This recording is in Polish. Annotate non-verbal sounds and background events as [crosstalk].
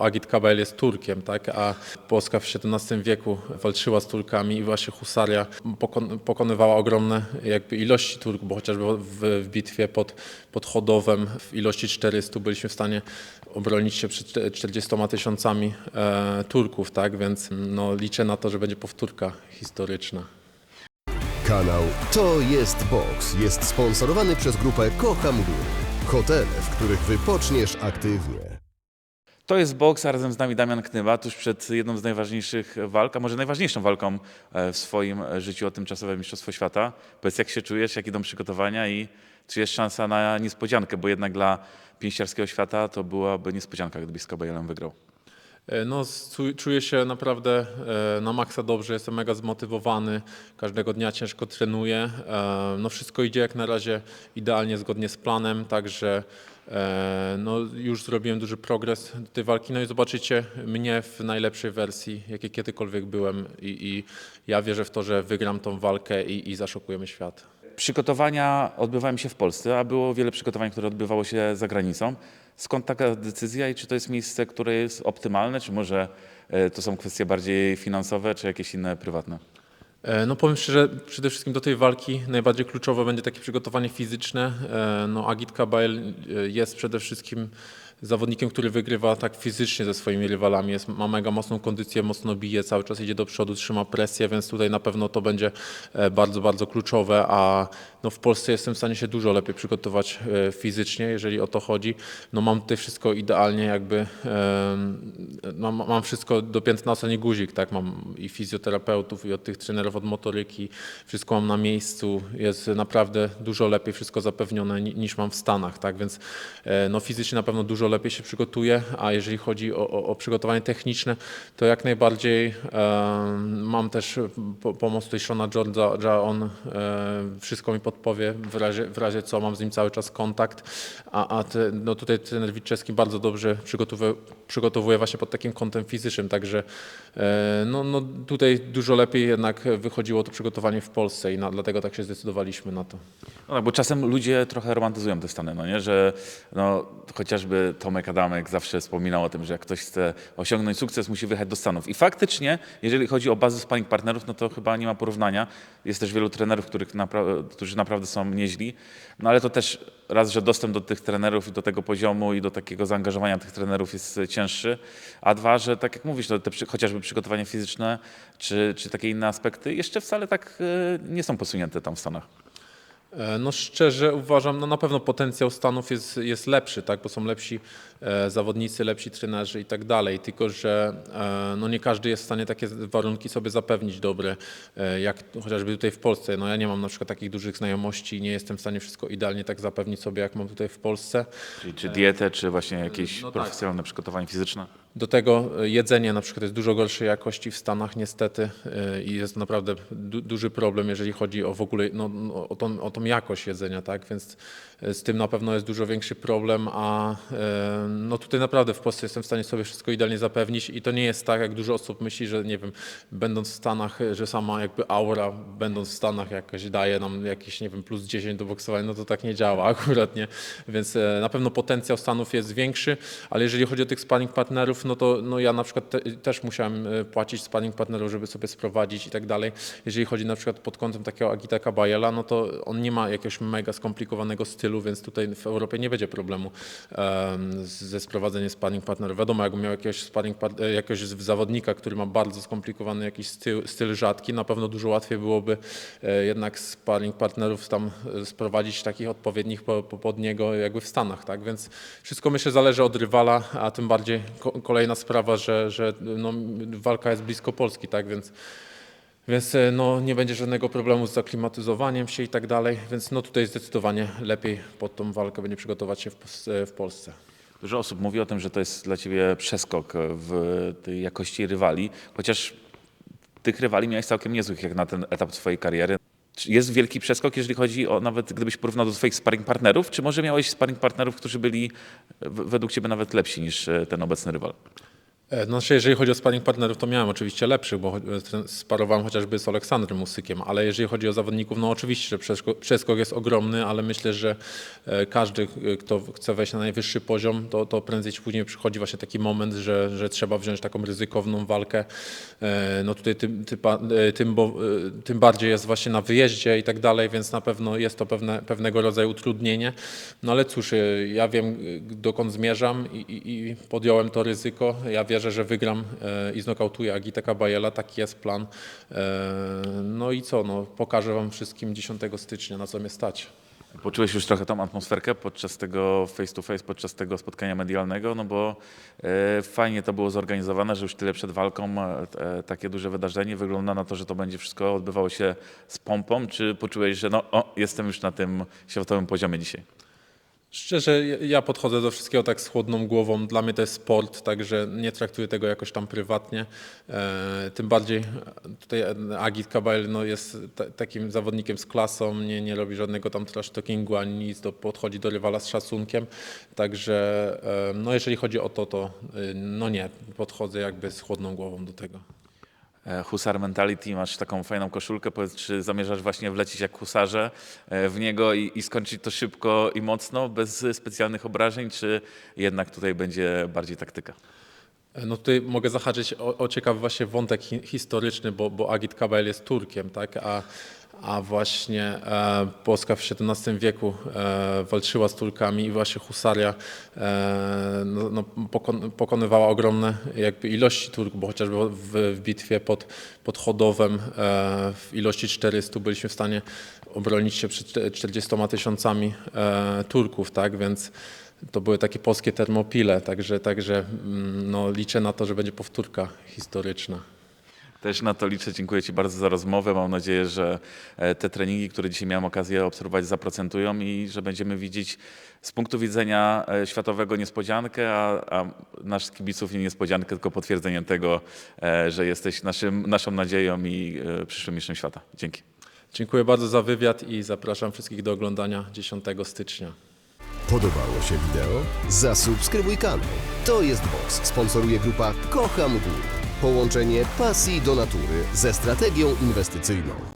Agit Kabel jest Turkiem, tak? a Polska w XVII wieku walczyła z Turkami i właśnie husaria pokon- pokonywała ogromne jakby ilości Turków, bo chociażby w, w bitwie pod, pod Chodowem w ilości 400 byliśmy w stanie obronić się przed 40 tysiącami e, Turków, tak? więc no, liczę na to, że będzie powtórka historyczna. Kanał To jest Box jest sponsorowany przez grupę Kocham Góry. Hotele, w których wypoczniesz aktywnie. To jest boks, a razem z nami Damian Knywa, tuż przed jedną z najważniejszych walk, a może najważniejszą walką e, w swoim życiu o tymczasowe Mistrzostwo Świata. Powiedz, jak się czujesz, jak idą przygotowania i czy jest szansa na niespodziankę, bo jednak dla pięściarskiego świata to byłaby niespodzianka, gdybyś z Kabajelem wygrał. E, No, czuję się naprawdę e, na maksa dobrze, jestem mega zmotywowany, każdego dnia ciężko trenuję. E, No, wszystko idzie jak na razie idealnie, zgodnie z planem, także no, już zrobiłem duży progres do tej walki. No i zobaczycie mnie w najlepszej wersji, jakiej kiedykolwiek byłem i, i ja wierzę w to, że wygram tą walkę i, i zaszokujemy świat. Przygotowania odbywają się w Polsce, a było wiele przygotowań, które odbywało się za granicą. Skąd taka decyzja i czy to jest miejsce, które jest optymalne, czy może e, to są kwestie bardziej finansowe, czy jakieś inne prywatne? E, No powiem szczerze, przede wszystkim do tej walki najbardziej kluczowe będzie takie przygotowanie fizyczne. E, No Agit Kabael jest przede wszystkim zawodnikiem, który wygrywa tak fizycznie ze swoimi rywalami. Jest, ma mega mocną kondycję, mocno bije, cały czas idzie do przodu, trzyma presję, więc tutaj na pewno to będzie e, bardzo, bardzo kluczowe, a no w Polsce jestem w stanie się dużo lepiej przygotować e, fizycznie, jeżeli o to chodzi. No mam tutaj wszystko idealnie jakby, no, ma- mam wszystko dopięte na ostatni guzik, tak, mam i fizjoterapeutów i od tych trenerów od motoryki, wszystko mam na miejscu, jest naprawdę dużo lepiej wszystko zapewnione ni- niż mam w Stanach, tak, więc e, no fizycznie na pewno dużo lepiej się przygotuję, a jeżeli chodzi o, o, o przygotowanie techniczne, to jak najbardziej mam też po, pomoc tutaj Shona George'a, on e, wszystko mi podpowie w razie, w razie co, mam z nim cały czas kontakt, a, a no tutaj trener Witczewski bardzo dobrze przygotowuje, przygotowuje właśnie pod takim kątem fizycznym, także e, no, no tutaj dużo lepiej jednak wychodziło to przygotowanie w Polsce i na, dlatego tak się zdecydowaliśmy na to. No tak, bo czasem ludzie trochę romantyzują te Stany, no nie? że no, chociażby Tomek Adamek zawsze wspominał o tym, że jak ktoś chce osiągnąć sukces, musi wyjechać do Stanów. I faktycznie, jeżeli chodzi o bazę sparring partnerów, no to chyba nie ma porównania. Jest też wielu trenerów, których napra- którzy naprawdę są nieźli, no ale to też raz, że dostęp do tych trenerów i do tego poziomu i do takiego zaangażowania tych trenerów jest cięższy, a dwa, że tak jak mówisz, no, te przy, chociażby przygotowanie fizyczne czy, czy takie inne aspekty jeszcze wcale tak e, nie są posunięte tam w Stanach. E, No szczerze uważam, no na pewno potencjał Stanów jest, jest lepszy, tak, bo są lepsi e, zawodnicy, lepsi trenerzy i tak dalej, tylko że e, no nie każdy jest w stanie takie warunki sobie zapewnić dobre, e, jak chociażby tutaj w Polsce. No ja nie mam na przykład takich dużych znajomości i nie jestem w stanie wszystko idealnie tak zapewnić sobie, jak mam tutaj w Polsce. Czyli czy dietę, czy właśnie jakieś no tak. profesjonalne przygotowanie fizyczne? Do tego e, jedzenie na przykład jest dużo gorszej jakości w Stanach niestety e, i jest naprawdę du duży problem, jeżeli chodzi o w ogóle no, no, o, tą, o tą jakość jedzenia, tak? Więc e, z tym na pewno jest dużo większy problem, a no tutaj naprawdę w Polsce jestem w stanie sobie wszystko idealnie zapewnić i to nie jest tak, jak dużo osób myśli, że nie wiem, będąc w Stanach, że sama jakby aura, będąc w Stanach jakaś daje nam jakieś, nie wiem, plus 10 do boksowania, no to tak nie działa [laughs] akurat, nie? Więc na pewno potencjał Stanów jest większy, ale jeżeli chodzi o tych sparring partnerów, no to no ja na przykład te, też musiałem e, płacić sparring partnerów, żeby sobie sprowadzić i tak dalej. Jeżeli chodzi na przykład pod kątem takiego Agita Kabayela, no to on nie ma jakiegoś mega skomplikowanego stylu, więc tutaj w Europie nie będzie problemu em, z- ze sprowadzeniem sparring partnerów. Wiadomo, jakbym miał jakiegoś sparring e, jakiegoś zawodnika, który ma bardzo skomplikowany jakiś styl, styl rzadki, na pewno dużo łatwiej byłoby e, jednak sparring partnerów tam sprowadzić takich odpowiednich po, po, pod niego jakby w Stanach, tak? Więc wszystko myślę zależy od rywala, a tym bardziej kolejna sprawa, że, że no, walka jest blisko Polski, tak? Więc więc e, no, nie będzie żadnego problemu z zaklimatyzowaniem się i tak dalej, więc no, tutaj zdecydowanie lepiej pod tą walkę będzie przygotować się w, e, w Polsce. Dużo osób mówi o tym, że to jest dla ciebie przeskok w tej jakości rywali, chociaż tych rywali miałeś całkiem niezłych jak na ten etap swojej kariery. Czy Jest wielki przeskok, jeżeli chodzi o nawet gdybyś porównał do swoich sparring partnerów, czy może miałeś sparring partnerów, którzy byli według ciebie nawet lepsi niż e, ten obecny rywal? E, Znaczy, jeżeli chodzi o sparring partnerów, to miałem oczywiście lepszych, bo tren- sparowałem chociażby z Aleksandrem Musykiem, ale jeżeli chodzi o zawodników, no oczywiście, że przeskok, jest ogromny, ale myślę, że e, każdy, e, kto chce wejść na najwyższy poziom, to, to prędzej czy później przychodzi właśnie taki moment, że, że trzeba wziąć taką ryzykowną walkę. E, No tutaj tym, e, tym, bo, e, tym bardziej jest właśnie na wyjeździe i tak dalej, więc na pewno jest to pewne, pewnego rodzaju utrudnienie. No ale cóż, e, ja wiem e, dokąd zmierzam i, i, podjąłem to ryzyko. Ja wierzę, że wygram e, i znokautuję Agita Kabajela, taki jest plan. E, No i co, no, pokażę wam wszystkim 10 stycznia, na co mnie stać. Poczułeś już trochę tą atmosferkę podczas tego face to face, podczas tego spotkania medialnego, no bo e, fajnie to było zorganizowane, że już tyle przed walką takie duże wydarzenie. Wygląda na to, że to będzie wszystko odbywało się z pompą. Czy poczułeś, że no, o, jestem już na tym światowym poziomie dzisiaj? Szczerze, ja- podchodzę do wszystkiego tak z chłodną głową. Dla mnie to jest sport, także nie traktuję tego jakoś tam prywatnie. E, tym bardziej e, tutaj Agit Kabael no, jest ta, takim zawodnikiem z klasą, nie, nie robi żadnego tam trash talkingu ani nic, do, podchodzi do rywala z szacunkiem. Także e, no, jeżeli chodzi o to, to no nie, podchodzę jakby z chłodną głową do tego. E, Husar Mentality, masz taką fajną koszulkę. Powiedz, czy zamierzasz właśnie wlecieć jak husarze e, w niego i, i skończyć to szybko i mocno, bez specjalnych obrażeń, czy jednak tutaj będzie bardziej taktyka? No tutaj mogę zahaczyć o, o ciekawy właśnie wątek hi, historyczny, bo, bo Agit Kabael jest Turkiem, tak? A, a właśnie e, Polska w XVII wieku e, walczyła z Turkami i właśnie husaria e, no, no, pokon, pokonywała ogromne jakby ilości Turków, bo chociażby w, w bitwie pod, pod Chodowem w ilości 400 byliśmy w stanie obronić się przed 40 tysiącami Turków, tak? Więc to były takie polskie termopile, także, także mm, no, liczę na to, że będzie powtórka historyczna. Też na to liczę. Dziękuję Ci bardzo za rozmowę. Mam nadzieję, że e, te treningi, które dzisiaj miałem okazję obserwować, zaprocentują i że będziemy widzieć z punktu widzenia e, światowego niespodziankę, a, a nasz kibiców nie niespodziankę, tylko potwierdzenie tego, e, że jesteś naszym, naszą nadzieją i przyszłym mistrzem świata. Dzięki. Dziękuję bardzo za wywiad i zapraszam wszystkich do oglądania 10 stycznia. Podobało się wideo? Zasubskrybuj kanał. To jest Box. Sponsoruje grupa Kocham Góry. Połączenie pasji do natury ze strategią inwestycyjną.